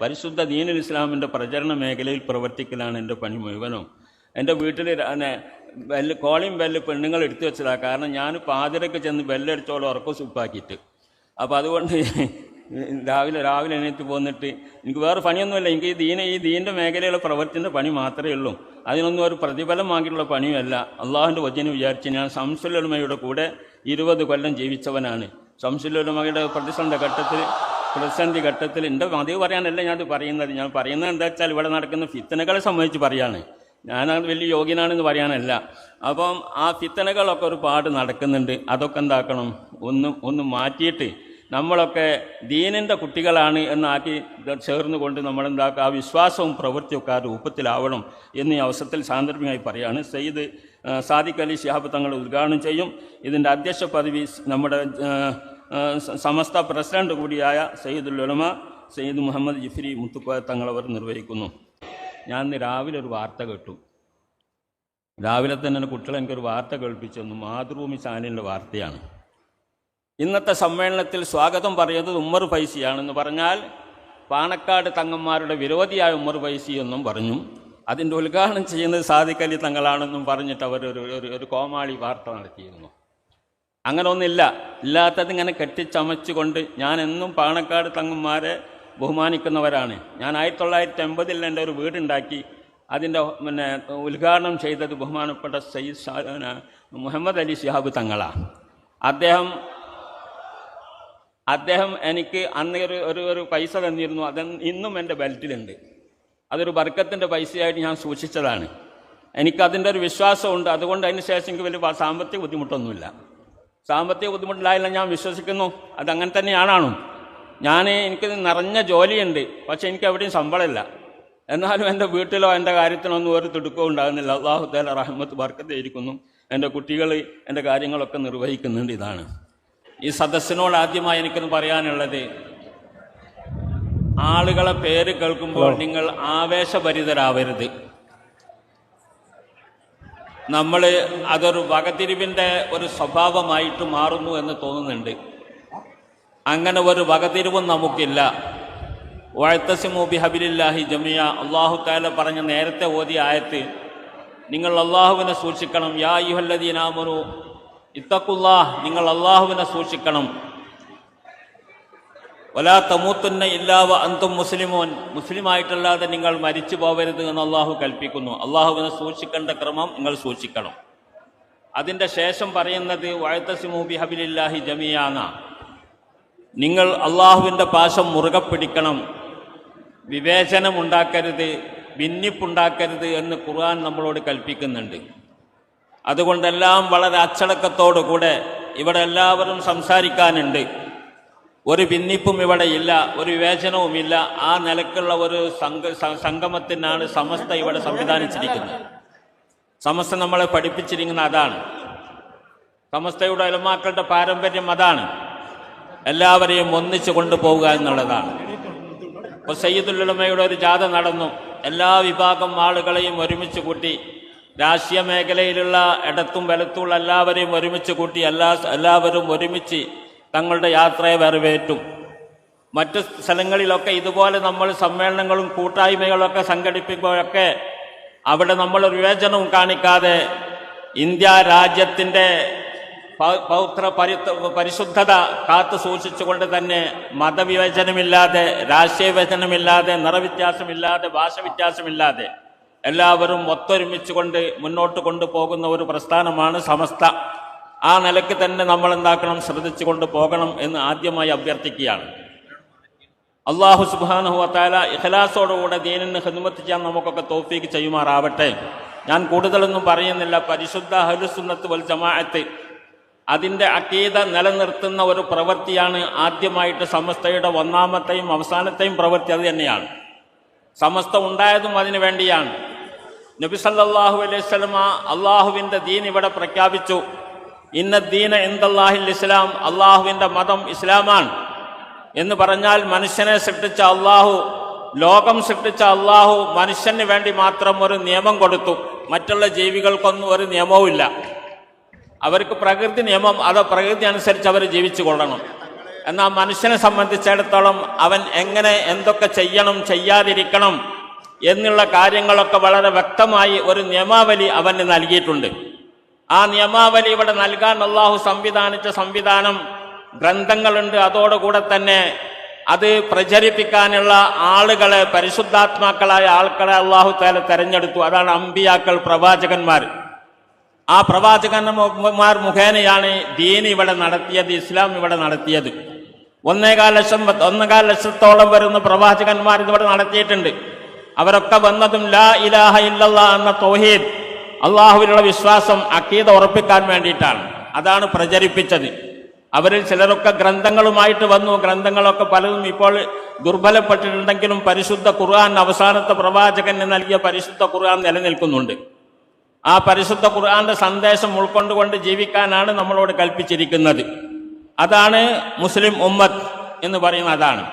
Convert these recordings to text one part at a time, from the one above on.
പരിശുദ്ധ ദീനുൽ ഇസ്ലാമിന്റെ പ്രചരണ മേഖലയിൽ പ്രവർത്തിക്കലാണ് എന്റെ പണി മുഴുവനും. എന്റെ വീട്ടിൽ ബെല്ല് കോളിംഗ് ബെല്ല് പെണ്ണുങ്ങൾ എടുത്തു വെച്ചതാണ് കാരണം ഞാൻ പാതിരക്ക് ചെന്ന് ബെല്ലടിച്ചോളം ഉറക്കം സുപ്പാക്കിയിട്ട്. അപ്പോൾ അതുകൊണ്ട് രാവിലെ രാവിലെ എണീറ്റ് പോന്നിട്ട് എനിക്ക് വേറെ പണിയൊന്നുമില്ല. എനിക്ക് ഈ ദീന ഈ ദീന്റെ മേഖലയിലുള്ള പ്രവർത്തിന്റെ പണി മാത്രമേ ഉള്ളൂ. അതിനൊന്നും ഒരു പ്രതിഫലം വാങ്ങിയിട്ടുള്ള പണിയുമല്ല. അള്ളാഹുവിന്റെ വചനം വിചാരിച്ച് ഞാൻ സംസുലമയുടെ കൂടെ ഇരുപത് കൊല്ലം ജീവിച്ചവനാണ്. സംസുലമയുടെ പ്രതിസന്ധ ഘട്ടത്തിൽ പ്രതിസന്ധി ഘട്ടത്തിൽ എന്റെ മതിവ് പറയാനല്ല ഞാൻ പറയുന്നത്. ഞാൻ പറയുന്നത് എന്താ വെച്ചാൽ ഇവിടെ നടക്കുന്ന ഫിത്തനകളെ സംബന്ധിച്ച് പറയാണ്. ഞാനത് വലിയ യോഗ്യനാണെന്ന് പറയാനല്ല. അപ്പം ആ ഫിത്തനകളൊക്കെ ഒരുപാട് നടക്കുന്നുണ്ട്. അതൊക്കെ എന്താക്കണം? ഒന്ന് ഒന്ന് മാറ്റിയിട്ട് നമ്മളൊക്കെ ദീനിന്റെ കുട്ടികളാണ് എന്നാക്കി ചേർന്ന് കൊണ്ട് നമ്മളെന്താക്കുക ആ വിശ്വാസവും പ്രവൃത്തിയൊക്കെ ആ രൂപത്തിലാവണം എന്ന് ഈ അവസരത്തിൽ സാന്ദർഭികമായി പറയാണ്. സെയ്ദ് സാദിഖ് അലി ശിഹാബ് തങ്ങൾ ഉദ്ഘാടനം ചെയ്യും. ഇതിന്റെ അധ്യക്ഷ പദവി നമ്മുടെ സമസ്ത പ്രസിഡന്റ് കൂടിയായ സയ്യിദുൽ ഉലമ സയ്യിദ് മുഹമ്മദ് ജിഫ്രി മുത്തുക്കോയ തങ്ങളവർ നിർവഹിക്കുന്നു. ഞാൻ ഇന്ന് രാവിലെ ഒരു വാർത്ത കേട്ടു. രാവിലെ തന്നെ കുട്ടികൾ എനിക്കൊരു വാർത്ത കേൾപ്പിച്ചു. തന്നു മാതൃഭൂമി ചാനലിന്റെ വാർത്തയാണ്. ഇന്നത്തെ സമ്മേളനത്തിൽ സ്വാഗതം പറയുന്നത് ഉമ്മർ ഫൈസിയാണെന്ന് പറഞ്ഞാൽ പാണക്കാട് തങ്ങന്മാരുടെ വിരോധിയായ ഉമ്മർ ഫൈസി എന്നും പറഞ്ഞു. അതിന്റെ ഉദ്ഘാടനം ചെയ്യുന്നത് സാദിഖ് അലി തങ്ങളാണെന്നും പറഞ്ഞിട്ട് അവർ ഒരു- ഒരു കോമാളി വാർത്ത നടത്തിയിരുന്നു. അങ്ങനെ ഇല്ലാത്തത് ഇങ്ങനെ കെട്ടിച്ചമച്ചുകൊണ്ട് ഞാൻ എന്നും പാണക്കാട് തങ്ങന്മാരെ ബഹുമാനിക്കുന്നവരാണ്. ഞാൻ ആയിരത്തി തൊള്ളായിരത്തി എൺപതിൽ എന്റെ ഒരു വീടുണ്ടാക്കി. അതിന്റെ പിന്നെ ഉദ്ഘാടനം ചെയ്തത് ബഹുമാനപ്പെട്ട സയ്യിദ് ഷാ മുഹമ്മദ് അലി ഷിഹാബ് തങ്ങളാണ് അദ്ദേഹം അദ്ദേഹം എനിക്ക് അന്ന് ഒരു ഒരു ഒരു പൈസ തന്നിരുന്നു. അത് ഇന്നും എന്റെ ബെൽറ്റിലുണ്ട്. അതൊരു ബർക്കത്തിന്റെ പൈസയായിട്ട് ഞാൻ സൂക്ഷിച്ചതാണ്. എനിക്കതിന്റെ ഒരു വിശ്വാസമുണ്ട്. അതുകൊണ്ട് അതിന് ശേഷം എനിക്ക് വലിയ സാമ്പത്തിക ബുദ്ധിമുട്ടൊന്നുമില്ല. സാമ്പത്തിക ബുദ്ധിമുട്ടിലായില്ല ഞാൻ വിശ്വസിക്കുന്നു. അതങ്ങനെ തന്നെയാണാണോ ഞാൻ എനിക്ക് നിറഞ്ഞ ജോലിയുണ്ട്. പക്ഷെ എനിക്ക് എവിടെയും ശമ്പളമില്ല. എന്നാലും എന്റെ വീട്ടിലോ എന്റെ കാര്യത്തിനൊന്നും ഒരു തിടുക്കവും ഉണ്ടാകുന്നില്ല. അള്ളാഹു തല റഹ്മത്ത് ബർക്കത്തായിരിക്കുന്നു എന്റെ കുട്ടികൾ എന്റെ കാര്യങ്ങളൊക്കെ നിർവഹിക്കുന്നുണ്ട് ഇതാണ്. ഈ സദസ്സിനോട് ആദ്യമായി എനിക്കൊന്ന് പറയാനുള്ളത് ആളുകളെ പേര് കേൾക്കുമ്പോൾ നിങ്ങൾ ആവേശഭരിതരാവരുത്. നമ്മൾ അതൊരു വകതിരിവിന്റെ ഒരു സ്വഭാവമായിട്ട് മാറുന്നു എന്ന് തോന്നുന്നുണ്ട്. അങ്ങനെ ഒരു വകതിരിവും നമുക്കില്ല. വാഴ്ത്തസിമൂബി ഹബിലില്ലാഹി ജമിയ അള്ളാഹു താല പറഞ്ഞ നേരത്തെ ഓതിയ ആയത്ത് നിങ്ങൾ അള്ളാഹുവിനെ സൂക്ഷിക്കണം. യാ യുഹല്ലദീനാമനു ഇത്തക്കുല്ലാഹ് നിങ്ങൾ അള്ളാഹുവിനെ സൂക്ഷിക്കണം. ഒലാ തമൂത്തുന്ന ഇല്ലാവ അന്തും മുസ്ലിമോൻ. മുസ്ലിമായിട്ടല്ലാതെ നിങ്ങൾ മരിച്ചു പോവരുത് എന്ന് അള്ളാഹു കൽപ്പിക്കുന്നു. അള്ളാഹുവിനെ സൂക്ഷിക്കേണ്ട ക്രമം നിങ്ങൾ സൂക്ഷിക്കണം. അതിന്റെ ശേഷം പറയുന്നത് വാഴ്ത്തസിമൂബി ഹബിലില്ലാഹി ജമിയാന. നിങ്ങൾ അള്ളാഹുവിന്റെ പാശം മുറുകെ പിടിക്കണം. വിവേചനമുണ്ടാക്കരുത് ഭിന്നിപ്പുണ്ടാക്കരുത് എന്ന് ഖുർആൻ നമ്മളോട് കൽപ്പിക്കുന്നുണ്ട്. അതുകൊണ്ടെല്ലാം വളരെ അച്ചടക്കത്തോടുകൂടെ ഇവിടെ എല്ലാവരും സംസാരിക്കാനുണ്ട്. ഒരു ഭിന്നിപ്പും ഇവിടെ ഇല്ല ഒരു വിവേചനവുമില്ല ആ നിലക്കുള്ള ഒരു സംഘ സംഗമത്തിനാണ് സമസ്ത ഇവിടെ സംവിധാനിച്ചിരിക്കുന്നത്. സമസ്ത നമ്മളെ പഠിപ്പിച്ചിരിക്കുന്ന അതാണ്. സമസ്തയുടെ അലമാക്കളുടെ പാരമ്പര്യം അതാണ്. എല്ലാവരെയും ഒന്നിച്ചു കൊണ്ടുപോവുക എന്നുള്ളതാണ്. ഇപ്പോൾ സയ്യിദുലുലമയുടെ ഒരു ജാഥ നടന്നു. എല്ലാ വിഭാഗം ആളുകളെയും ഒരുമിച്ച് കൂട്ടി രാഷ്ട്രീയ മേഖലയിലുള്ള ഇടത്തും വലത്തുള്ള എല്ലാവരെയും ഒരുമിച്ച് കൂട്ടി എല്ലാ എല്ലാവരും ഒരുമിച്ച് തങ്ങളുടെ യാത്രയെ വരവേറ്റും. മറ്റു സ്ഥലങ്ങളിലൊക്കെ ഇതുപോലെ നമ്മൾ സമ്മേളനങ്ങളും കൂട്ടായ്മകളൊക്കെ സംഘടിപ്പിക്കുമ്പോഴൊക്കെ അവിടെ നമ്മൾ വിവേചനവും കാണിക്കാതെ ഇന്ത്യ രാജ്യത്തിന്റെ പൗത്ര പരി പരിശുദ്ധത കാത്തു സൂക്ഷിച്ചുകൊണ്ട് തന്നെ മതവിവേചനമില്ലാതെ രാഷ്ട്രീയ വിവേചനമില്ലാതെ നിറവ്യത്യാസമില്ലാതെ ഭാഷ വ്യത്യാസമില്ലാതെ എല്ലാവരും ഒത്തൊരുമിച്ചുകൊണ്ട് മുന്നോട്ട് കൊണ്ടുപോകുന്ന ഒരു പ്രസ്ഥാനമാണ് സമസ്ത. ആ നിലയ്ക്ക് തന്നെ നമ്മൾ എന്താക്കണം ശ്രദ്ധിച്ചുകൊണ്ട് പോകണം എന്ന് ആദ്യമായി അഭ്യർത്ഥിക്കുകയാണ്. അള്ളാഹു സുബാനുഹുവത്താല ഇഖലാസോടുകൂടെ ദീനിന് ഹനുമത്ത് ചെയ്യാൻ നമുക്കൊക്കെ തോഫീക്ക് ചെയ്യുമാറാവട്ടെ. ഞാൻ കൂടുതലൊന്നും പറയുന്നില്ല. പരിശുദ്ധ ഹലുസുന്നത്ത് വൽ ജമാഅത്ത് അതിന്റെ അക്കീത നിലനിർത്തുന്ന ഒരു പ്രവൃത്തിയാണ് ആദ്യമായിട്ട് സമസ്തയുടെ ഒന്നാമത്തെയും അവസാനത്തെയും പ്രവൃത്തി അത് തന്നെയാണ്. സമസ്ത ഉണ്ടായതും അതിനു വേണ്ടിയാണ്. നബി സല്ലല്ലാഹു അലൈഹി സ്വലമ അള്ളാഹുവിന്റെ ദീൻ ഇവിടെ പ്രഖ്യാപിച്ചു. ഇന്ന ദീന എന്തല്ലാഹിൽ ഇസ്ലാം അള്ളാഹുവിന്റെ മതം ഇസ്ലാമാണ്. എന്ന് പറഞ്ഞാൽ മനുഷ്യനെ സൃഷ്ടിച്ച അള്ളാഹു ലോകം സൃഷ്ടിച്ച അള്ളാഹു മനുഷ്യന് വേണ്ടി മാത്രം ഒരു നിയമം കൊടുത്തു. മറ്റുള്ള ജീവികൾക്കൊന്നും ഒരു നിയമവുമില്ല അവർക്ക് പ്രകൃതി നിയമം അത് പ്രകൃതി അനുസരിച്ച് അവർ ജീവിച്ചു കൊള്ളണം. എന്നാൽ മനുഷ്യനെ സംബന്ധിച്ചിടത്തോളം അവൻ എങ്ങനെ എന്തൊക്കെ ചെയ്യണം ചെയ്യാതിരിക്കണം എന്നുള്ള കാര്യങ്ങളൊക്കെ വളരെ വ്യക്തമായി ഒരു നിയമാവലി അവന് നൽകിയിട്ടുണ്ട്. ആ നിയമാവലി ഇവിടെ നൽകാൻ അള്ളാഹു സംവിധാനിച്ച സംവിധാനം ഗ്രന്ഥങ്ങളുണ്ട്. അതോടുകൂടെ തന്നെ അത് പ്രചരിപ്പിക്കാനുള്ള ആളുകളെ പരിശുദ്ധാത്മാക്കളായ ആൾക്കാരെ അള്ളാഹു താല തെരഞ്ഞെടുത്തു. അതാണ് അമ്പിയാക്കൾ പ്രവാചകന്മാർ. ആ പ്രവാചകന്മാർ മുഖേനയാണ് ദീൻ ഇവിടെ നടത്തിയത് ഇസ്ലാം ഇവിടെ നടത്തിയത്. ഒന്നേകാൽ ലക്ഷം ഒന്നേകാൽ ലക്ഷത്തോളം വരുന്ന പ്രവാചകന്മാർ ഇതിവിടെ നടത്തിയിട്ടുണ്ട്. അവരൊക്കെ വന്നതും ലാ ഇലാഹ ഇല്ലല്ലാ എന്ന തൗഹീദ്. അള്ളാഹുവിനുള്ള വിശ്വാസം അക്കീത ഉറപ്പിക്കാൻ വേണ്ടിയിട്ടാണ്. അതാണ് പ്രചരിപ്പിച്ചത്. അവരിൽ ചിലരൊക്കെ ഗ്രന്ഥങ്ങളുമായിട്ട് വന്നു. ഗ്രന്ഥങ്ങളൊക്കെ പലതും ഇപ്പോൾ ദുർബലപ്പെട്ടിട്ടുണ്ടെങ്കിലും പരിശുദ്ധ ഖുർആൻ അവസാനത്തെ പ്രവാചകന് നൽകിയ പരിശുദ്ധ ഖുർആൻ നിലനിൽക്കുന്നുണ്ട്. ആ പരിശുദ്ധ ഖുർആന്റെ സന്ദേശം ഉൾക്കൊണ്ടുകൊണ്ട് ജീവിക്കാനാണ് നമ്മളോട് കൽപ്പിച്ചിരിക്കുന്നത്. അതാണ് മുസ്ലിം ഉമ്മത്ത് എന്ന് പറയുന്ന അതാണ്.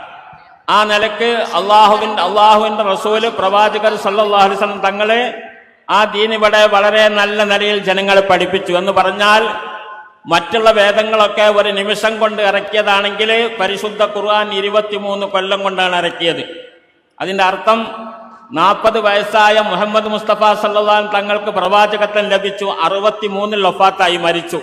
ആ നിലയ്ക്ക് അള്ളാഹുവിന്റെ അള്ളാഹുവിന്റെ റസൂൽ പ്രവാചകർ വസല്ലം തങ്ങളെ ആ ദീൻ ഇവിടെ വളരെ നല്ല നിലയിൽ ജനങ്ങൾ പഠിപ്പിച്ചു. എന്ന് പറഞ്ഞാൽ മറ്റുള്ള വേദങ്ങളൊക്കെ ഒരു നിമിഷം കൊണ്ട് ഇറക്കിയതാണെങ്കിൽ പരിശുദ്ധ ഖുർആൻ ഇരുപത്തിമൂന്ന് കൊല്ലം കൊണ്ടാണ് ഇറക്കിയത്. അതിന്റെ അർത്ഥം നാൽപ്പത് വയസ്സായ മുഹമ്മദ് മുസ്തഫ സല്ലാൻ തങ്ങൾക്ക് പ്രവാചകത്വം ലഭിച്ചു അറുപത്തിമൂന്നിൽ ഒഫാത്തായി മരിച്ചു.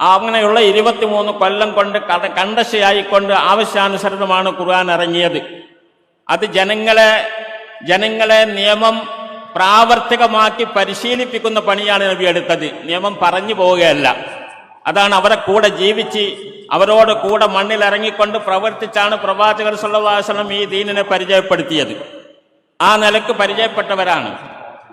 അങ്ങനെയുള്ള ഇരുപത്തിമൂന്ന് കൊല്ലം കൊണ്ട് കണ്ടശയായിക്കൊണ്ട് ആവശ്യാനുസൃതമാണ് ഖുർആൻ ഇറങ്ങിയത്. അത് ജനങ്ങളെ ജനങ്ങളെ നിയമം പ്രാവർത്തികമാക്കി പരിശീലിപ്പിക്കുന്ന പണിയാണ് നബി എടുത്തത്. നിയമം പറഞ്ഞു പോവുകയല്ല. അതാണ് അവരെ കൂടെ ജീവിച്ച് അവരോട് കൂടെ മണ്ണിൽ ഇറങ്ങിക്കൊണ്ട് പ്രവർത്തിച്ചാണ് പ്രവാചകർ സല്ലാസ്ലം ഈ ദീനിനെ പരിചയപ്പെടുത്തിയത്. ആ നിലയ്ക്ക് പരിചയപ്പെട്ടവരാണ്.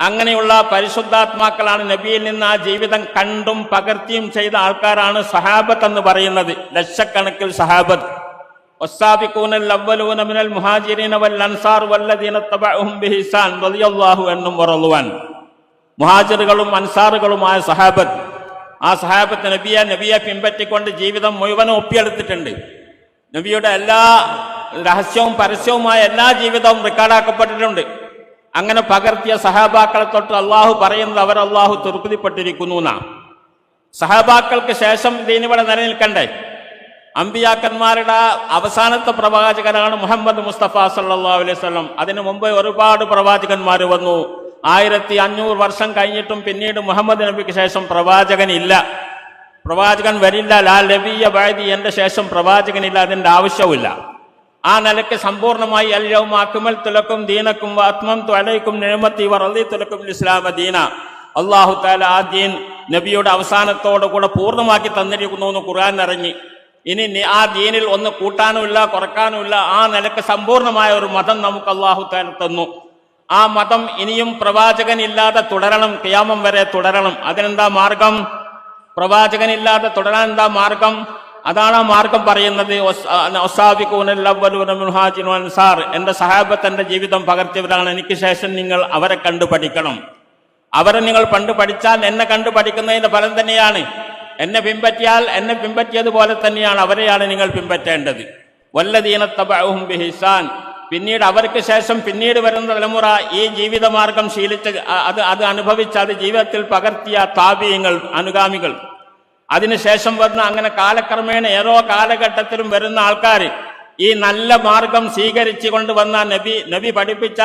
അങ്ങനെയുള്ള പരിശുദ്ധാത്മാക്കളാണ് നബിയിൽ നിന്ന് ആ ജീവിതം കണ്ടും പകർത്തിയും ചെയ്ത ആൾക്കാരാണ് സഹാബത്ത് എന്ന് പറയുന്നത്. ലക്ഷക്കണക്കിൽ സഹാബത്ത്. والسابقون الأولون من المهاجرين والأنصار والذين اتبعهم بإحسان رضي الله عنهم ورضوا عنه മുഹാജിറുകളും അൻസാറുകളുമായ സഹാബത്ത് ആ സഹാബത്ത് നബിയെ നബിയെ പിൻപറ്റിക്കൊണ്ട് ജീവിതം മുഴുവനും ഒപ്പിയെടുത്തിട്ടുണ്ട് നബിയുടെ എല്ലാ രഹസ്യവും പരസ്യവുമായ എല്ലാ ജീവിതവും റെക്കോർഡാക്കപ്പെട്ടിട്ടുണ്ട് അങ്ങനെ പകർത്തിയ സഹാബാക്കളെ തൊട്ട് അള്ളാഹു പറയുന്നത് അവർ അള്ളാഹു തൃപ്തിപ്പെട്ടിരിക്കുന്നു എന്നാണ് സഹാബാക്കൾക്ക് ശേഷം ദീനിവിടെ നിലനിൽക്കണ്ടേ അമ്പിയാക്കന്മാരുടെ അവസാനത്തെ പ്രവാചകനാണ് മുഹമ്മദ് മുസ്തഫ സല്ലാ അലൈവല്ലം അതിനു മുമ്പ് ഒരുപാട് പ്രവാചകന്മാർ വന്നു. ആയിരത്തി അഞ്ഞൂറ് വർഷം കഴിഞ്ഞിട്ടും പിന്നീട് മുഹമ്മദ് നബിക്ക് ശേഷം പ്രവാചകനില്ല. പ്രവാചകൻ വരില്ല. ലാ നബിയ വഴുതി എന്റെ ശേഷം പ്രവാചകനില്ല. അതിന്റെ ആവശ്യവുമില്ല. ആ നിലയ്ക്ക് സമ്പൂർണമായി അല്ലവും അക്മൽ തുലക്കും ദീനക്കും ആത്മം തലയ്ക്കും നിഴമത്തി വറലി തുലക്കും ഇസ്ലാമ ദീന. അള്ളാഹു താല ആ ദീൻ നബിയുടെ അവസാനത്തോടു കൂടെ പൂർണമാക്കി തന്നിരിക്കുന്നു എന്ന് ഖുർആൻ ഇറങ്ങി ഇനി ആ ദീനിൽ ഒന്ന് കൂട്ടാനുമില്ല കുറക്കാനുമില്ല. ആ നിലയ്ക്ക് സമ്പൂർണമായ ഒരു മതം നമുക്ക് അള്ളാഹു തന്നു. ആ മതം ഇനിയും പ്രവാചകനില്ലാതെ തുടരണം ക്യാമം വരെ തുടരണം. അതിനെന്താ മാർഗം? പ്രവാചകനില്ലാതെ തുടരാൻ എന്താ മാർഗം? അതാണ് ആ മാർഗം പറയുന്നത്. അൻസാർ. എന്റെ സഹാബത്ത് എന്റെ ജീവിതം പകർത്തിയവരാണ്. എനിക്ക് ശേഷം നിങ്ങൾ അവരെ കണ്ടു പഠിക്കണം. അവരെ നിങ്ങൾ പണ്ട് പഠിച്ചാൽ എന്നെ കണ്ടു പഠിക്കുന്നതിന്റെ ഫലം തന്നെയാണ്. എന്നെ പിൻപറ്റിയാൽ എന്നെ പിൻപറ്റിയതുപോലെ തന്നെയാണ് അവരെയാണ് നിങ്ങൾ പിൻപറ്റേണ്ടത്. വല്ലദീന തബഅഹും ബിഹിസാൻ. പിന്നീട് അവർക്ക് ശേഷം പിന്നീട് വരുന്ന തലമുറ ഈ ജീവിതമാർഗം ശീലിച്ച് അത് അത് അനുഭവിച്ച് അത് ജീവിതത്തിൽ പകർത്തിയ താപീയങ്ങൾ അനുഗാമികൾ. അതിനുശേഷം വരുന്ന അങ്ങനെ കാലക്രമേണ ഏതോ കാലഘട്ടത്തിലും വരുന്ന ആൾക്കാർ ഈ നല്ല മാർഗം സ്വീകരിച്ചു കൊണ്ടുവന്ന നബി നബി പഠിപ്പിച്ച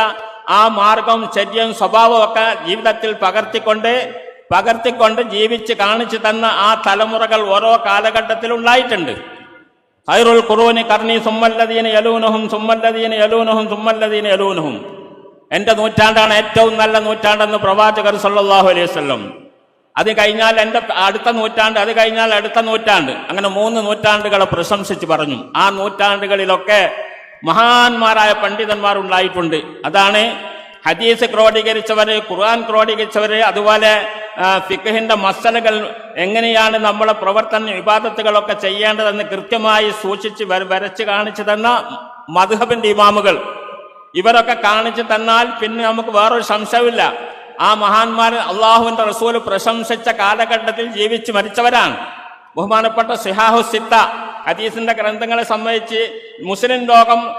ആ മാർഗം ചര്യവും സ്വഭാവമൊക്കെ ജീവിതത്തിൽ പകർത്തിക്കൊണ്ട് പകർത്തിക്കൊണ്ട് ജീവിച്ച് കാണിച്ചു തന്ന ആ തലമുറകൾ ഓരോ കാലഘട്ടത്തിലുണ്ടായിട്ടുണ്ട് ഹൈറുൽ ഖുറൂനി കർണി സുമ്മല്ലദീന യലൂനഹും സുമ്മല്ലദീന യലൂനഹും സുമ്മല്ലദീന യലൂനഹും. എന്റെ നൂറ്റാണ്ടാണ് ഏറ്റവും നല്ല നൂറ്റാണ്ടെന്ന് പ്രവാചകർ സല്ലാഹു അലൈഹി വസല്ലം. അത് കഴിഞ്ഞാൽ എന്റെ അടുത്ത നൂറ്റാണ്ട് അത് കഴിഞ്ഞാൽ അടുത്ത നൂറ്റാണ്ട്. അങ്ങനെ മൂന്ന് നൂറ്റാണ്ടുകളെ പ്രശംസിച്ച് പറഞ്ഞു. ആ നൂറ്റാണ്ടുകളിലൊക്കെ മഹാന്മാരായ പണ്ഡിതന്മാർ ഉണ്ടായിട്ടുണ്ട് അതാണ് ഹദീസ് ക്രോഡീകരിച്ചവര് ഖുർആൻ ക്രോഡീകരിച്ചവര് അതുപോലെ ഫിഖഹിന്റെ മസലകൾ എങ്ങനെയാണ് നമ്മളെ പ്രവർത്തന വിവാദത്തുകളൊക്കെ ചെയ്യേണ്ടതെന്ന് കൃത്യമായി സൂക്ഷിച്ച് വര- വരച്ച് കാണിച്ചു തന്ന മധുഹബിന്റെ ഇമാമുകൾ. ഇവരൊക്കെ കാണിച്ചു തന്നാൽ പിന്നെ നമുക്ക് വേറൊരു സംശയമില്ല ആ മഹാന്മാർ അള്ളാഹുവിന്റെ റസൂൽ പ്രശംസിച്ച കാലഘട്ടത്തിൽ ജീവിച്ച് മരിച്ചവരാണ്. ബഹുമാനപ്പെട്ട സിഹാഹു സിത്ത ഹദീസിന്റെ ഗ്രന്ഥങ്ങളെ സംബന്ധിച്ച് മുസ്ലിം ലോകം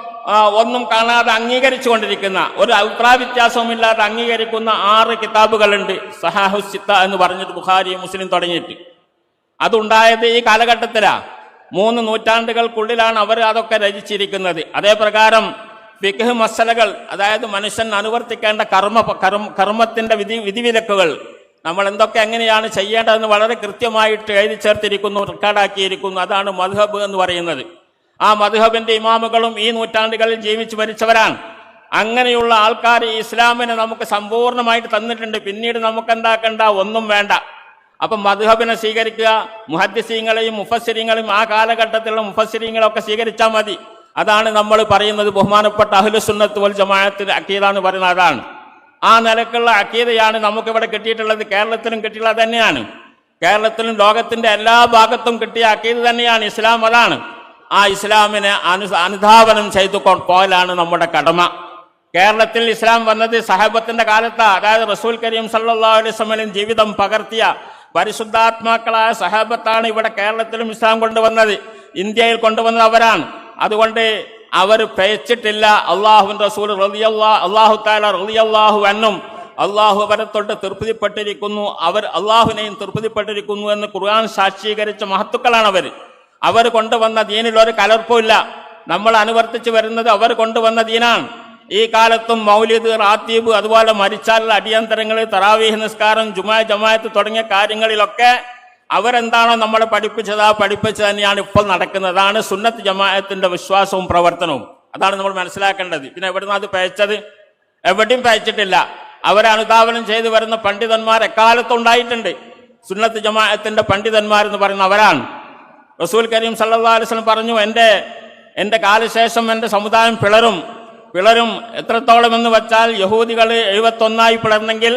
ഒന്നും കാണാതെ അംഗീകരിച്ചു കൊണ്ടിരിക്കുന്ന ഒരു അഭിപ്രായ വ്യത്യാസവുമില്ലാതെ അംഗീകരിക്കുന്ന ആറ് കിതാബുകളുണ്ട്. സഹാഹു സിത്ത എന്ന് പറഞ്ഞിട്ട് ബുഖാരി മുസ്ലിം തുടങ്ങിയിട്ട്. അതുണ്ടായത് ഈ കാലഘട്ടത്തിലാ. മൂന്ന് നൂറ്റാണ്ടുകൾക്കുള്ളിലാണ് അവർ അതൊക്കെ രചിച്ചിരിക്കുന്നത്. അതേപ്രകാരം ഫിഖ് മസലകൾ അതായത് മനുഷ്യൻ അനുവർത്തിക്കേണ്ട കർമ്മ- കർമ്മത്തിന്റെ വിധി വിധിവിലക്കുകൾ നമ്മൾ എന്തൊക്കെ എങ്ങനെയാണ് ചെയ്യേണ്ടതെന്ന് വളരെ കൃത്യമായിട്ട് എഴുതി ചേർത്തിരിക്കുന്നു റെക്കോർഡാക്കിയിരിക്കുന്നു. അതാണ് മധുഹബ് എന്ന് പറയുന്നത്. ആ മധുഹബിന്റെ ഇമാമുകളും ഈ നൂറ്റാണ്ടുകളിൽ ജീവിച്ച് മരിച്ചവരാണ്. അങ്ങനെയുള്ള ആൾക്കാർ ഇസ്ലാമിനെ നമുക്ക് സമ്പൂർണമായിട്ട് തന്നിട്ടുണ്ട്. പിന്നീട് നമുക്ക് എന്താക്കണ്ട ഒന്നും വേണ്ട. അപ്പൊ മധുഹബിനെ സ്വീകരിക്കുക മുഹദ്സീങ്ങളെയും മുഫസ്സിരിങ്ങളെയും ആ കാലഘട്ടത്തിലുള്ള മുഫസ്സിരിങ്ങളൊക്കെ സ്വീകരിച്ചാൽ മതി. അതാണ് നമ്മൾ പറയുന്നത് ബഹുമാനപ്പെട്ട അഹുലസുന്നത്ത് വൽ ജമാഅത്തിൽ അക്കീദ എന്ന് പറയുന്നത്. അതാണ്. ആ നിലക്കുള്ള അക്കീതയാണ് നമുക്കിവിടെ കിട്ടിയിട്ടുള്ളത്. കേരളത്തിലും കിട്ടിയിട്ടുള്ളത് തന്നെയാണ്. കേരളത്തിലും ലോകത്തിന്റെ എല്ലാ ഭാഗത്തും കിട്ടിയ അക്കീത് തന്നെയാണ് ഇസ്ലാം. അതാണ്. ആ ഇസ്ലാമിനെ അനു അനുധാവനം ചെയ്തു പോകലാണ് നമ്മുടെ കടമ. കേരളത്തിൽ ഇസ്ലാം വന്നത് സഹബത്തിന്റെ കാലത്താണ് അതായത് റസൂൽ കരീം സല്ലാ അലൈസ്മലും ജീവിതം പകർത്തിയ പരിശുദ്ധാത്മാക്കളായ സഹാബത്താണ് ഇവിടെ കേരളത്തിലും ഇസ്ലാം കൊണ്ടുവന്നത്. ഇന്ത്യയിൽ കൊണ്ടുവന്നത് അവരാണ്. അതുകൊണ്ട് അവർ പേച്ചിട്ടില്ല. അള്ളാഹുവിൻ റസൂൽ അള്ളാഹു താല റളിയല്ലാഹു എന്നും അള്ളാഹു അവരെ തൊട്ട് തൃപ്തിപ്പെട്ടിരിക്കുന്നു. അവർ അള്ളാഹുവിനെയും തൃപ്തിപ്പെട്ടിരിക്കുന്നു എന്ന് ഖുർആൻ സാക്ഷീകരിച്ച മഹത്തുക്കളാണ് അവർ. അവർ കൊണ്ടുവന്ന ദീനിൽ ഒരു കലർപ്പുമില്ല. നമ്മൾ അനുവർത്തിച്ചു വരുന്നത് അവർ കൊണ്ടുവന്ന ദീനാണ്. ഈ കാലത്തും മൗലിദ് റാത്തീബ് അതുപോലെ മരിച്ചാലുള്ള അടിയന്തരങ്ങൾ തറാവീഹ് നിസ്കാരം ജുമാ ജമായത്ത് തുടങ്ങിയ കാര്യങ്ങളിലൊക്കെ അവരെന്താണോ നമ്മളെ പഠിപ്പിച്ചത്? ആ പഠിപ്പിച്ചത് തന്നെയാണ് ഇപ്പോൾ നടക്കുന്നത്. അതാണ് സുന്നത്ത് ജമാഅത്തിന്റെ വിശ്വാസവും പ്രവർത്തനവും. അതാണ് നമ്മൾ മനസ്സിലാക്കേണ്ടത്. പിന്നെ എവിടുന്ന് അത് പയച്ചത്? എവിടെയും പയച്ചിട്ടില്ല. അവരെ ചെയ്ത് വരുന്ന പണ്ഡിതന്മാർ എക്കാലത്തും ഉണ്ടായിട്ടുണ്ട്. സുന്നത്ത് ജമാഅത്തിന്റെ പണ്ഡിതന്മാരെന്ന് പറയുന്ന അവരാണ്. റസൂൽ കരീം സല്ലല്ലാഹു അലൈഹി വസല്ലം പറഞ്ഞു എന്റെ എന്റെ കാലശേഷം എന്റെ സമുദായം പിളരും. പിളരും എത്രത്തോളം എന്ന് വെച്ചാൽ യഹൂദികൾ എഴുപത്തൊന്നായി പിളർന്നെങ്കിൽ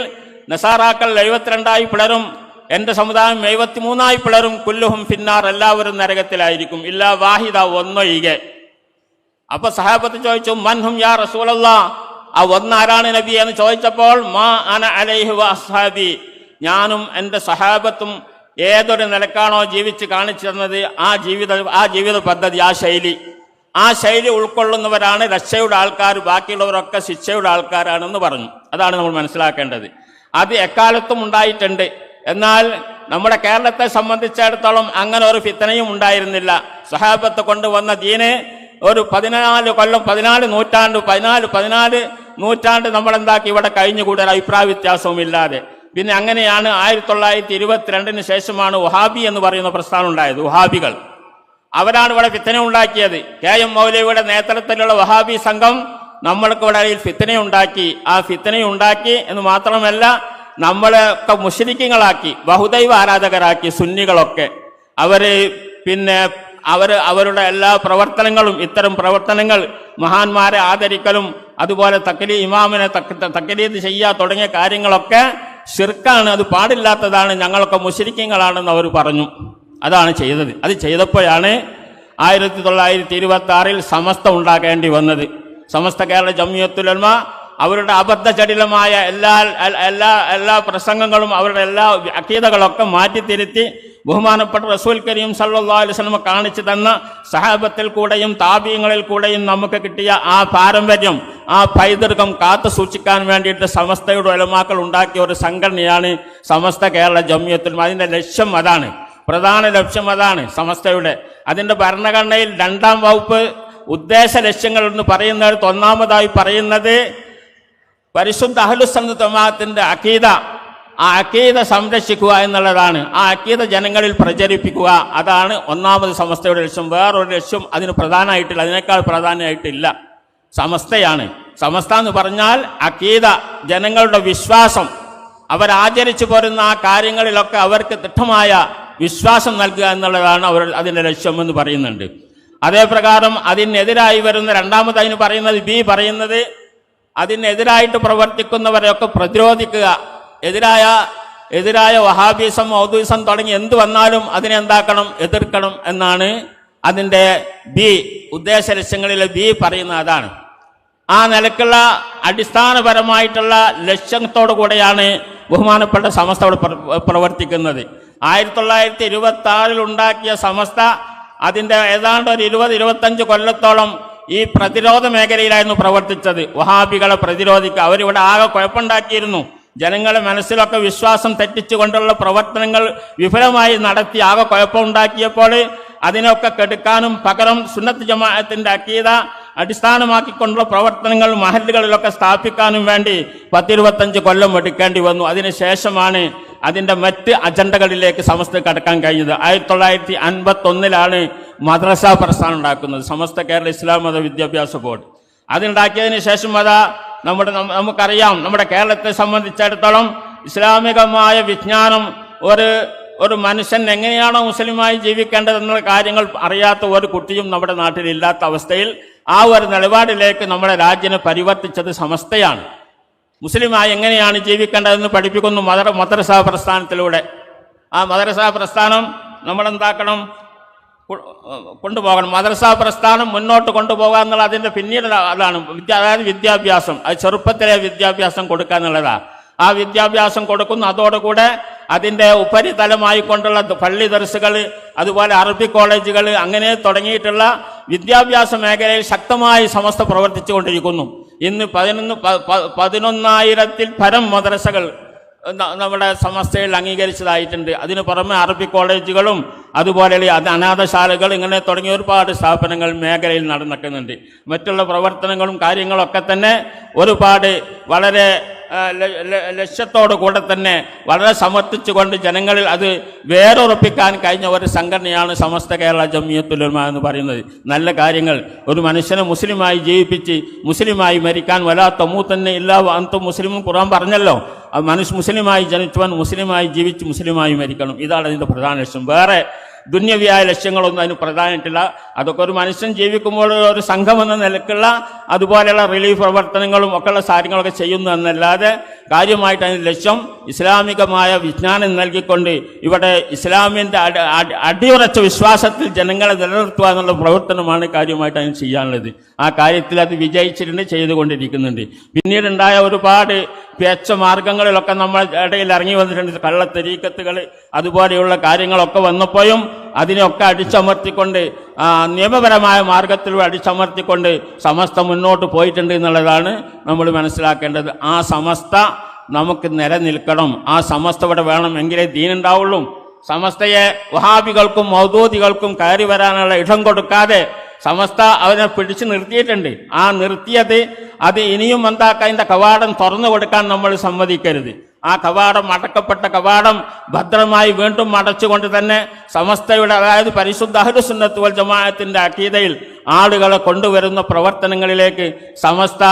നസാറാക്കൾ എഴുപത്തിരണ്ടായി പിളരും. എന്റെ സമുദായം എഴുപത്തിമൂന്നായി പിളരും. കുല്ലുഹും ഫിന്നാർ എല്ലാവരും നരകത്തിലായിരിക്കും. ഇല്ല വാഹിദ ഒന്നൊഴികെ. അപ്പൊ സഹാബത്ത് ചോദിച്ചു മൻഹും യാ റസൂലല്ല? ആ ഒന്നാരാണ് നബി എന്ന് ചോദിച്ചപ്പോൾ മാ അന അലൈഹി വ അസ്ഹാബി. ഞാനും എന്റെ സഹാബത്തും ഏതൊരു നിലക്കാണോ ജീവിച്ച് കാണിച്ചു തന്നത് ആ ജീവിത ആ ജീവിത പദ്ധതി ആ ശൈലി. ആ ശൈലി ഉൾക്കൊള്ളുന്നവരാണ് രക്ഷയുടെ ആൾക്കാർ ബാക്കിയുള്ളവരൊക്കെ ശിക്ഷയുടെ ആൾക്കാരാണെന്ന് പറഞ്ഞു. അതാണ് നമ്മൾ മനസ്സിലാക്കേണ്ടത്. അത് എക്കാലത്തും ഉണ്ടായിട്ടുണ്ട്. എന്നാൽ നമ്മുടെ കേരളത്തെ സംബന്ധിച്ചിടത്തോളം അങ്ങനെ ഒരു ഫിത്തനയും ഉണ്ടായിരുന്നില്ല. സഹാബത്ത് കൊണ്ടുവന്ന ദീന് ഒരു പതിനാല് കൊല്ലം പതിനാല് നൂറ്റാണ്ട് പതിനാല് പതിനാല് നൂറ്റാണ്ട് നമ്മളെന്താക്കി? ഇവിടെ കഴിഞ്ഞുകൂടാൻ അഭിപ്രായ വ്യത്യാസവും ഇല്ലാതെ പിന്നെ അങ്ങനെയാണ് ആയിരത്തി തൊള്ളായിരത്തി ഇരുപത്തിരണ്ടിന് ശേഷമാണ് വഹാബി എന്ന് പറയുന്ന പ്രസ്ഥാനം ഉണ്ടായത് വഹാബികൾ. അവരാണ് ഇവിടെ ഫിത്തന ഉണ്ടാക്കിയത്. കെ എം മൗലവിയുടെ നേതൃത്വത്തിലുള്ള വഹാബി സംഘം നമ്മൾക്ക് ഇവിടെ ഫിത്തനയുണ്ടാക്കി. ആ ഫിത്തന ഉണ്ടാക്കി എന്ന് മാത്രമല്ല നമ്മളെ ഒക്കെ മുഷരിക്കങ്ങളാക്കി ബഹുദൈവ ആരാധകരാക്കി സുന്നികളൊക്കെ. അവർ പിന്നെ അവർ അവരുടെ എല്ലാ പ്രവർത്തനങ്ങളും ഇത്തരം പ്രവർത്തനങ്ങൾ മഹാന്മാരെ ആദരിക്കലും അതുപോലെ തക്കലി ഇമാമിനെ തക്ക- തക്കലീത് ചെയ്യുക തുടങ്ങിയ കാര്യങ്ങളൊക്കെ ഷിർക്കാണ് അത് പാടില്ലാത്തതാണ് ഞങ്ങളൊക്കെ മുഷരിക്കങ്ങളാണെന്ന് അവർ പറഞ്ഞു. അതാണ് ചെയ്തത്. അത് ചെയ്തപ്പോഴാണ് ആയിരത്തി തൊള്ളായിരത്തി ഇരുപത്തി ആറിൽ സമസ്ത ഉണ്ടാക്കേണ്ടി വന്നത്. സമസ്ത കേരള ജമിയത്തുലമ അവരുടെ അബദ്ധചടിലമായ എല്ലാ എല്ലാ എല്ലാ പ്രസംഗങ്ങളും അവരുടെ എല്ലാ അക്കീതകളൊക്കെ മാറ്റിത്തിരുത്തി ബഹുമാനപ്പെട്ട റസൂൽ കരീം സല്ലാ അലുസ്ലമ കാണിച്ചു തന്ന സഹാബത്തിൽ കൂടെയും താപീയങ്ങളിൽ കൂടെയും നമുക്ക് കിട്ടിയ ആ പാരമ്പര്യം ആ പൈതൃകം കാത്തു സൂക്ഷിക്കാൻ വേണ്ടിയിട്ട് സമസ്തയുടെ ഒലമാക്കൾ ഉണ്ടാക്കിയ ഒരു സംഘടനയാണ് സമസ്ത കേരള ജമിയത്തുലമ അതിന്റെ ലക്ഷ്യം അതാണ്. പ്രധാന ലക്ഷ്യം അതാണ് സമസ്തയുടെ. അതിന്റെ ഭരണഘടനയിൽ രണ്ടാം വകുപ്പ് ഉദ്ദേശ ലക്ഷ്യങ്ങൾ എന്ന് പറയുന്നിടത്ത് ഒന്നാമതായി പറയുന്നത് പരിശുദ്ധ അഹ്ലുസന്ന ജമാഅത്തിന്റെ അക്കീത ആ അക്കീത സംരക്ഷിക്കുക എന്നുള്ളതാണ്. ആ അക്കീത ജനങ്ങളിൽ പ്രചരിപ്പിക്കുക. അതാണ് ഒന്നാമത് സമസ്തയുടെ ലക്ഷ്യം. വേറൊരു ലക്ഷ്യം അതിന് പ്രധാനമായിട്ടില്ല. അതിനേക്കാൾ പ്രധാനമായിട്ടില്ല. സമസ്തയാണ്. സമസ്ത എന്ന് പറഞ്ഞാൽ അക്കീത ജനങ്ങളുടെ വിശ്വാസം. അവരാചരിച്ചു പോരുന്ന ആ കാര്യങ്ങളിലൊക്കെ അവർക്ക് തിട്ടമായ വിശ്വാസം നൽകുക എന്നുള്ളതാണ് അവർ അതിന്റെ ലക്ഷ്യം എന്ന് പറയുന്നുണ്ട്. അതേപ്രകാരം അതിനെതിരായി വരുന്ന രണ്ടാമതായി പറയുന്നത് ബി പറയുന്നത് അതിനെതിരായിട്ട് പ്രവർത്തിക്കുന്നവരെയൊക്കെ പ്രതിരോധിക്കുക. എതിരായ എതിരായ വഹാബീസം ഔദൂസം തുടങ്ങി എന്ത് വന്നാലും അതിനെ എന്താക്കണം? എതിർക്കണം എന്നാണ് അതിന്റെ ബി ഉദ്ദേശ ലക്ഷ്യങ്ങളിലെ ബി പറയുന്ന അതാണ്. ആ നിലക്കുള്ള അടിസ്ഥാനപരമായിട്ടുള്ള ലക്ഷ്യത്തോടു കൂടെയാണ് ബഹുമാനപ്പെട്ട സമസ്ത അവിടെ പ്ര- പ്രവർത്തിക്കുന്നത്. ആയിരത്തി തൊള്ളായിരത്തി ഇരുപത്തി ആറിൽ ഉണ്ടാക്കിയ സമസ്ത അതിന്റെ ഏതാണ്ട് ഒരു ഇരുപത് ഇരുപത്തഞ്ച് കൊല്ലത്തോളം ഈ പ്രതിരോധ മേഖലയിലായിരുന്നു പ്രവർത്തിച്ചത്. വഹാബികളെ പ്രതിരോധിക്കുക. അവരിവിടെ ആകെ കുഴപ്പമുണ്ടാക്കിയിരുന്നു. ജനങ്ങളെ മനസ്സിലൊക്കെ വിശ്വാസം തെറ്റിച്ചുകൊണ്ടുള്ള പ്രവർത്തനങ്ങൾ വിഫലമായി നടത്തി ആകെ കുഴപ്പമുണ്ടാക്കിയപ്പോൾ അതിനൊക്കെ കെടുക്കാനും പകരം സുന്നത്ത് ജമാഅത്തിന്റെ അക്കീത അടിസ്ഥാനമാക്കിക്കൊണ്ടുള്ള പ്രവർത്തനങ്ങൾ മഹല്ലുകളിലൊക്കെ സ്ഥാപിക്കാനും വേണ്ടി പത്തിരുപത്തഞ്ച് കൊല്ലം എടുക്കേണ്ടി വന്നു. അതിനുശേഷമാണ് അതിന്റെ മറ്റ് അജണ്ടകളിലേക്ക് സമസ്ത കടക്കാൻ കഴിഞ്ഞത്. ആയിരത്തി തൊള്ളായിരത്തി അൻപത്തി ഒന്നിലാണ് മദ്രസ പ്രസ്ഥാനം ഉണ്ടാക്കുന്നത്. സമസ്ത കേരള ഇസ്ലാം മത വിദ്യാഭ്യാസ ബോർഡ്. അതുണ്ടാക്കിയതിന് ശേഷം അതാ നമ്മുടെ നമുക്കറിയാം നമ്മുടെ കേരളത്തെ സംബന്ധിച്ചിടത്തോളം ഇസ്ലാമികമായ വിജ്ഞാനം ഒരു ഒരു മനുഷ്യൻ എങ്ങനെയാണോ മുസ്ലിമായി ജീവിക്കേണ്ടതെന്ന കാര്യങ്ങൾ അറിയാത്ത ഒരു കുട്ടിയും നമ്മുടെ നാട്ടിൽ ഇല്ലാത്ത അവസ്ഥയിൽ ആ ഒരു നിലപാടിലേക്ക് നമ്മുടെ രാജ്യനെ പരിവർത്തിച്ചത് സമസ്തയാണ്. മുസ്ലിമായി എങ്ങനെയാണ് ജീവിക്കേണ്ടതെന്ന് പഠിപ്പിക്കുന്നു മദർ മദ്രസ പ്രസ്ഥാനത്തിലൂടെ. ആ മദ്രസ പ്രസ്ഥാനം നമ്മളെന്താക്കണം? കൊണ്ടുപോകണം. മദ്രസ പ്രസ്ഥാനം മുന്നോട്ട് കൊണ്ടുപോകുക എന്നുള്ള അതിന്റെ പിന്നീട് അതാണ് വിദ്യ അതായത് വിദ്യാഭ്യാസം. അത് ചെറുപ്പത്തിലെ വിദ്യാഭ്യാസം കൊടുക്കുക എന്നുള്ളതാണ് ആ വിദ്യാഭ്യാസം കൊടുക്കുന്നു. അതോടുകൂടെ അതിന്റെ ഉപരിതലമായി കൊണ്ടുള്ള പള്ളി ദർസുകൾ അതുപോലെ അറബി കോളേജുകൾ അങ്ങനെ തുടങ്ങിയിട്ടുള്ള വിദ്യാഭ്യാസ മേഖലയിൽ ശക്തമായി സമസ്ത പ്രവർത്തിച്ചുകൊണ്ടിരിക്കുന്നു. ഇന്ന് പതിനൊന്ന് പതിനൊന്നായിരത്തിൽ പരം മദ്രസകൾ നമ്മുടെ സമസ്തയിൽ അംഗീകരിച്ചതായിട്ടുണ്ട്. അതിന് പുറമെ അറബി കോളേജുകളും അതുപോലെ അത് അനാഥശാലകൾ ഇങ്ങനെ തുടങ്ങിയ ഒരുപാട് സ്ഥാപനങ്ങൾ മേഖലയിൽ നടന്നിട്ടുണ്ട്. മറ്റുള്ള പ്രവർത്തനങ്ങളും കാര്യങ്ങളൊക്കെ തന്നെ ഒരുപാട് വളരെ ലക്ഷ്യത്തോടു കൂടെ തന്നെ വളരെ സമർത്ഥിച്ചുകൊണ്ട് ജനങ്ങളിൽ അത് വേറുറപ്പിക്കാൻ കഴിഞ്ഞ ഒരു സംഘടനയാണ് സമസ്ത കേരള ജമിയത്തുലമ എന്ന് പറയുന്നത്. നല്ല കാര്യങ്ങൾ. ഒരു മനുഷ്യനെ മുസ്ലിമായി ജീവിപ്പിച്ച് മുസ്ലിമായി മരിക്കാൻ വല്ലാത്ത തന്നെ ഇല്ലാ അന്ത മുസ്ലിമും ഖുറാൻ പറഞ്ഞല്ലോ. മനുഷ്യ മുസ്ലിമായി ജനിച്ചവൻ മുസ്ലിമായി ജീവിച്ച് മുസ്ലിമായി മരിക്കണം. ഇതാണ് അതിന്റെ പ്രധാന ലക്ഷ്യം. വേറെ ദുന്യവിയായ ലക്ഷ്യങ്ങളൊന്നും അതിന് പ്രധാനമായിട്ടില്ല. അതൊക്കെ ഒരു മനുഷ്യൻ ജീവിക്കുമ്പോൾ ഒരു സംഘമെന്ന നിലക്കുള്ള അതുപോലെയുള്ള റിലീഫ് പ്രവർത്തനങ്ങളും ഒക്കെയുള്ള കാര്യങ്ങളൊക്കെ ചെയ്യുന്നു എന്നല്ലാതെ കാര്യമായിട്ട് അതിന് ലക്ഷ്യം ഇസ്ലാമികമായ വിജ്ഞാനം നൽകിക്കൊണ്ട് ഇവിടെ ഇസ്ലാമിന്റെ അടി- അടി- അടിയുറച്ച വിശ്വാസത്തിൽ ജനങ്ങളെ നിലനിർത്തുക എന്നുള്ള പ്രവർത്തനമാണ് കാര്യമായിട്ട് അതിന് ചെയ്യാനുള്ളത്. ആ കാര്യത്തിൽ അത് വിജയിച്ചിട്ടുണ്ട് ചെയ്തുകൊണ്ടിരിക്കുന്നുണ്ട്. പിന്നീടുണ്ടായ ഒരുപാട് പേച്ച മാർഗങ്ങളിലൊക്കെ നമ്മൾ ഇടയിൽ ഇറങ്ങി വന്നിട്ടുണ്ട്. കള്ളത്തെരീക്കത്തുകൾ അതുപോലെയുള്ള കാര്യങ്ങളൊക്കെ വന്നപ്പോഴും അതിനെയൊക്കെ അടിച്ചമർത്തിക്കൊണ്ട് നിയമപരമായ മാർഗത്തിലൂടെ അടിച്ചമർത്തിക്കൊണ്ട് സമസ്ത മുന്നോട്ട് പോയിട്ടുണ്ട് എന്നുള്ളതാണ് നമ്മൾ മനസ്സിലാക്കേണ്ടത്. ആ സമസ്ത നമുക്ക് നിലനിൽക്കണം. ആ സമസ്ത ഇവിടെ വേണം എങ്കിലേ ദീനുണ്ടാവുള്ളൂ. സമസ്തയെ വഹാബികൾക്കും മൗദൂദികൾക്കും കയറി വരാനുള്ള ഇടം കൊടുക്കാതെ സമസ്ത അവനെ പിടിച്ചു നിർത്തിയിട്ടുണ്ട്. ആ നിർത്തിയത് അത് ഇനിയും എന്താക്കാൻ അതിന്റെ കവാടം തുറന്നു കൊടുക്കാൻ നമ്മൾ സമ്മതിക്കരുത്. ആ കവാടം അടക്കപ്പെട്ട കവാടം ഭദ്രമായി വീണ്ടും അടച്ചുകൊണ്ട് തന്നെ സമസ്തയുടെ അതായത് പരിശുദ്ധ അഹ്ലുസുന്നത്ത് വൽ ജമാഅത്തിന്റെ അക്കീതയിൽ ആളുകളെ കൊണ്ടുവരുന്ന പ്രവർത്തനങ്ങളിലേക്ക് സമസ്ത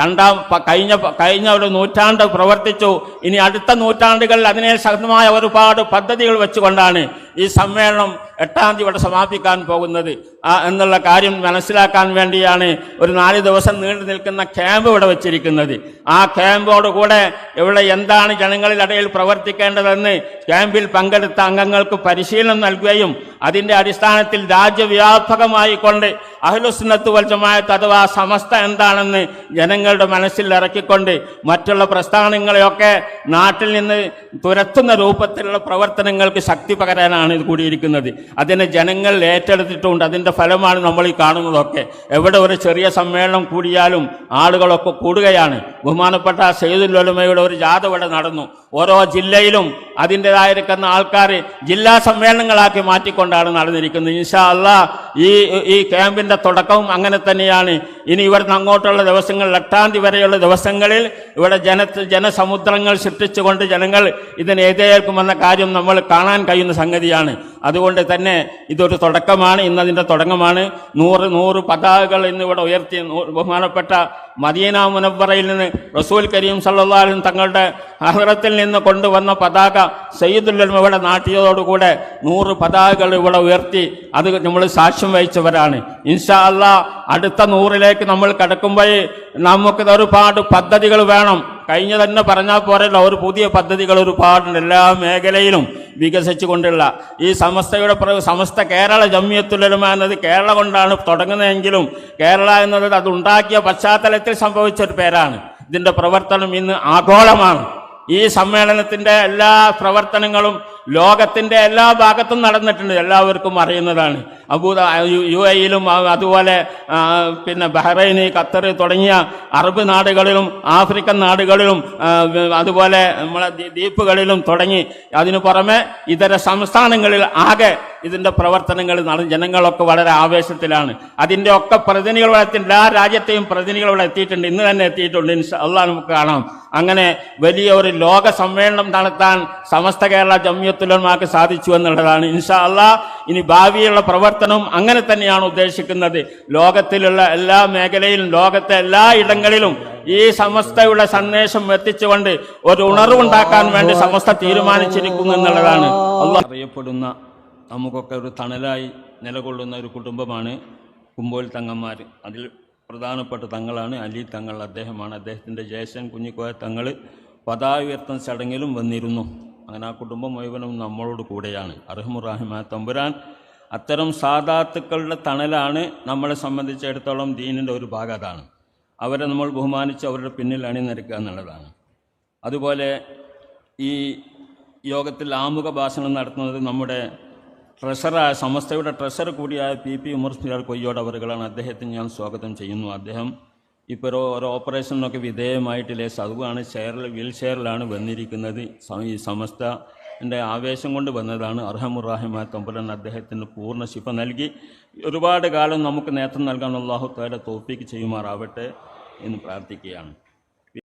രണ്ടാം കഴിഞ്ഞ കഴിഞ്ഞ ഒരു നൂറ്റാണ്ട് പ്രവർത്തിച്ചു. ഇനി അടുത്ത നൂറ്റാണ്ടുകളിൽ അതിനെ ശക്തമായ ഒരുപാട് പദ്ധതികൾ വെച്ചുകൊണ്ടാണ് ഈ സമ്മേളനം എട്ടാം തീയതി ഇവിടെ സമാപിക്കാൻ പോകുന്നത്. ആ എന്നുള്ള കാര്യം മനസ്സിലാക്കാൻ വേണ്ടിയാണ് ഒരു നാല് ദിവസം നീണ്ടു നിൽക്കുന്ന ക്യാമ്പ് ഇവിടെ വെച്ചിരിക്കുന്നത്. ആ ക്യാമ്പോടുകൂടെ ഇവിടെ എന്താണ് ജനങ്ങളിലിടയിൽ പ്രവർത്തിക്കേണ്ടതെന്ന് ക്യാമ്പിൽ പങ്കെടുത്ത അംഗങ്ങൾക്ക് പരിശീലനം നൽകുകയും അതിന്റെ അടിസ്ഥാനത്തിൽ രാജ്യവ്യാപകമായി കൊണ്ട് അഹ്ലുസുന്നത്ത് വൽ ജമാഅത്ത് അഥവാ സമസ്ത എന്താണെന്ന് ജനങ്ങളുടെ മനസ്സിൽ ഇറക്കിക്കൊണ്ട് മറ്റുള്ള പ്രസ്ഥാനങ്ങളെയൊക്കെ നാട്ടിൽ നിന്ന് തുരത്തുന്ന രൂപത്തിലുള്ള പ്രവർത്തനങ്ങൾക്ക് ശക്തി പകരാനാണ് ഇത് കൂടിയിരിക്കുന്നത്. അതിനെ ജനങ്ങൾ ഏറ്റെടുത്തിട്ടുണ്ട്. അതിന്റെ ഫലമാണ് നമ്മൾ ഈ കാണുന്നതൊക്കെ. എവിടെ ഒരു ചെറിയ സമ്മേളനം കൂടിയാലും ആളുകളൊക്കെ കൂടുകയാണ്. ബഹുമാനപ്പെട്ട സെയ്ദുല്ലുലമയുടെ ഒരു ജാഥ ഇവിടെ നടന്നു. ഓരോ ജില്ലയിലും അതിന്റെതായിരിക്കുന്ന ആൾക്കാർ ജില്ലാ സമ്മേളനങ്ങളാക്കി മാറ്റിക്കൊണ്ടാണ് നടന്നിരിക്കുന്നത്. ഇൻഷാ അല്ല ഈ ഈ ക്യാമ്പിന്റെ തുടക്കവും അങ്ങനെ തന്നെയാണ്. ഇനി ഇവിടുന്ന് അങ്ങോട്ടുള്ള ദിവസങ്ങൾ എട്ടാം തീയതി വരെയുള്ള ദിവസങ്ങളിൽ ഇവിടെ ജന ജനസമുദ്രങ്ങൾ സൃഷ്ടിച്ചുകൊണ്ട് ജനങ്ങൾ ഇതിനെ കാര്യം നമ്മൾ കാണാൻ കഴിയുന്ന സംഗതിയാണ്. അതുകൊണ്ട് തന്നെ ഇതൊരു തുടക്കമാണ് ഇന്നതിന്റെ തുടക്കമാണ്. നൂറ് നൂറ് പതാകകൾ ഇന്നിവിടെ ഉയർത്തി ബഹുമാനപ്പെട്ട മദീന മുനവറയിൽ നിന്ന് റസൂൽ കരീം സല്ലാലും തങ്ങളുടെ അഹ്റത്തിൽ നിന്ന് കൊണ്ടുവന്ന പതാക സയ്യിദുല്ലും ഇവിടെ നാട്ടിയതോടുകൂടെ നൂറ് പതാകകൾ ഇവിടെ ഉയർത്തി അത് നമ്മൾ സാക്ഷ്യം വഹിച്ചവരാണ്. ഇൻഷാ അല്ല അടുത്ത നൂറിലേക്ക് നമ്മൾ കടക്കുമ്പോൾ നമുക്ക് ഒരുപാട് പദ്ധതികൾ വേണം. കഴിഞ്ഞ തന്നെ പറഞ്ഞാൽ പോരല്ലോ ഒരു പുതിയ പദ്ധതികൾ ഒരുപാടുണ്ട് എല്ലാ മേഖലയിലും വികസിച്ചു കൊണ്ടുള്ള ഈ സമസ്തയുടെ സമസ്ത കേരള ജമ്യത്തുലരുമ എന്നത് കേരള കൊണ്ടാണ് തുടങ്ങുന്നതെങ്കിലും കേരള എന്നത് അത് ഉണ്ടാക്കിയ പശ്ചാത്തലത്തിൽ സംഭവിച്ച ഒരു പേരാണ്. ഇതിന്റെ പ്രവർത്തനം ഇന്ന് ആഗോളമാണ്. ഈ സമ്മേളനത്തിന്റെ എല്ലാ പ്രവർത്തനങ്ങളും ലോകത്തിന്റെ എല്ലാ ഭാഗത്തും നടന്നിട്ടുണ്ട് എല്ലാവർക്കും അറിയുന്നതാണ്. അബൂദ യു- എയിലും അതുപോലെ പിന്നെ ബഹ്റൈന് ഖത്തർ തുടങ്ങിയ അറബ് നാടുകളിലും ആഫ്രിക്കൻ നാടുകളിലും അതുപോലെ നമ്മളെ ദ്വീ- ദ്വീപുകളിലും തുടങ്ങി. അതിനു പുറമെ ഇതര സംസ്ഥാനങ്ങളിൽ ആകെ ഇതിന്റെ പ്രവർത്തനങ്ങൾ നട ജനങ്ങളൊക്കെ വളരെ ആവേശത്തിലാണ്. അതിന്റെ ഒക്കെ പ്രതിനിധികൾ ഇവിടെ എല്ലാ രാജ്യത്തെയും പ്രതിനിധികൾ ഇവിടെ എത്തിയിട്ടുണ്ട് ഇന്ന് തന്നെ എത്തിയിട്ടുണ്ട്. അള്ളാഹ് നമുക്ക് കാണാം. അങ്ങനെ വലിയ ഒരു ലോക സമ്മേളനം നടത്താൻ സമസ്ത കേരള ജമ്യത്തുലമാക്ക് സാധിച്ചു എന്നുള്ളതാണ്. ഇൻഷാ അല്ല ഇനി ഭാവിയുള്ള പ്രവർത്തനവും അങ്ങനെ തന്നെയാണ് ഉദ്ദേശിക്കുന്നത്. ലോകത്തിലുള്ള എല്ലാ മേഖലയിലും ലോകത്തെ എല്ലാ ഇടങ്ങളിലും ഈ സമസ്തയുടെ സന്ദേശം എത്തിച്ചുകൊണ്ട് ഒരു ഉണർവുണ്ടാക്കാൻ വേണ്ടി സമസ്ത തീരുമാനിച്ചിരിക്കുന്നു എന്നുള്ളതാണ്. അറിയപ്പെടുന്ന നമുക്കൊക്കെ ഒരു തണലായി നിലകൊള്ളുന്ന ഒരു കുടുംബമാണ് കുമ്പോൽ തങ്ങന്മാർ അതിൽ പ്രധാനപ്പെട്ട തങ്ങളാണ്. അലി തങ്ങൾ അദ്ദേഹമാണ്. അദ്ദേഹത്തിന്റെ ജയശൻ കുഞ്ഞിക്കോയ തങ്ങൾ പതായുയർത്തൻ ചടങ്ങിലും വന്നിരുന്നു. അങ്ങനെ ആ കുടുംബം മുഴുവനും നമ്മളോട് കൂടെയാണ്. അർഹമുറാഹിമ തമ്പുരാൻ അത്തരം സാധാത്തുക്കളുടെ തണലാണ് നമ്മളെ സംബന്ധിച്ചിടത്തോളം ദീനിന്റെ ഒരു ഭാഗം അതാണ്. അവരെ നമ്മൾ ബഹുമാനിച്ച് അവരുടെ പിന്നിൽ അണിനിരക്കുക എന്നുള്ളതാണ്. അതുപോലെ ഈ യോഗത്തിൽ ആമുഖ ഭാഷണം നടത്തുന്നത് നമ്മുടെ ട്രഷറായ സമസ്തയുടെ ട്രഷർ കൂടിയായ പി പി ഉമർ സിയാൽ കൊയ്യോട് അവരുകളാണ് അദ്ദേഹത്തിന് ഞാൻ സ്വാഗതം ചെയ്യുന്നു. അദ്ദേഹം ഇപ്പോൾ ഒരു ഒരു ഓപ്പറേഷനൊക്കെ വിധേയമായിട്ടില്ലേ സതുവാണ് ചെയറിൽ വീൽ ചെയറിലാണ് വന്നിരിക്കുന്നത്. ഈ സമസ്ത എന്റെ ആവേശം കൊണ്ട് വന്നതാണ്. അർഹമുറാഹിമായ തമ്പുരൻ അദ്ദേഹത്തിന് പൂർണ ശിഫ നൽകി. ഒരുപാട് കാലം നമുക്ക് നേതൃത്വം നൽകാൻ അള്ളാഹു താല തോപ്പിക്ക് ചെയ്യുമാറാവട്ടെ എന്ന് പ്രാർത്ഥിക്കുകയാണ്.